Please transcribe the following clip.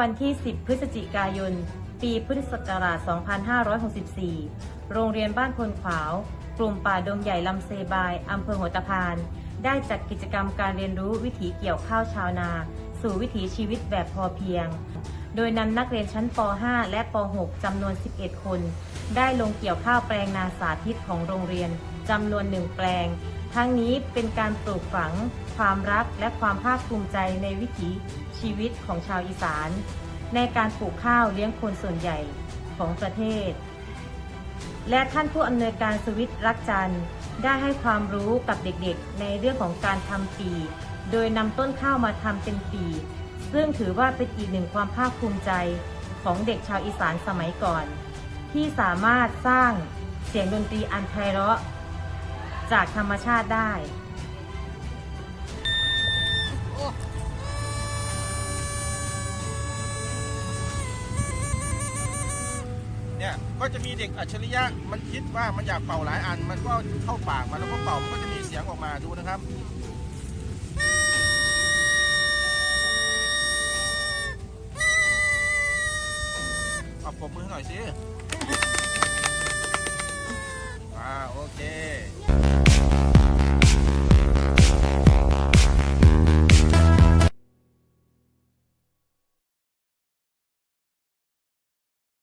วันที่ 10 พฤศจิกายน ปีพุทธศักราช 2564 โรงเรียนบ้านพลขวาว กลุ่มป่าดงใหญ่ลำเซบายอำเภอหัวตะพาน ได้จัดกิจกรรมการเรียนรู้วิถีเกี่ยวข้าวชาวนา สู่วิถีชีวิตแบบพอเพียง โดยนำนักเรียนชั้นป .5 และป .6 จำนวน 11 คน ได้ลงเกี่ยวข้าวแปลงนาสาธิตของโรงเรียนจำนวนหนึ่งแปลง ทั้งนี้เป็นการปลูกฝังความรักและความภาคภูมิใจในวิถีชีวิตของชาวอีสาน ในการปลูกข้าวเลี้ยงคนส่วนใหญ่ของประเทศ และท่านผู้อำนวยการสวิตรักจันทร์ได้ให้ความรู้กับเด็กๆ ในเรื่องของการทำปี โดยนำต้นข้าวมาทำเป็นปี ซึ่งถือว่าเป็นอีกหนึ่งความภาคภูมิใจของเด็กชาวอีสานสมัยก่อน ที่สามารถสร้างเสียงดนตรีอันไพเราะ จากธรรมชาติได้ เนี่ย ก็จะมีเด็กอัจฉริยะ มันคิดว่ามันอยากเป่าหลายอัน มันก็เข้าปากมันแล้วก็เป่า มันก็จะมีเสียงออกมาดูนะครับขอบผมมือหน่อยสิ อ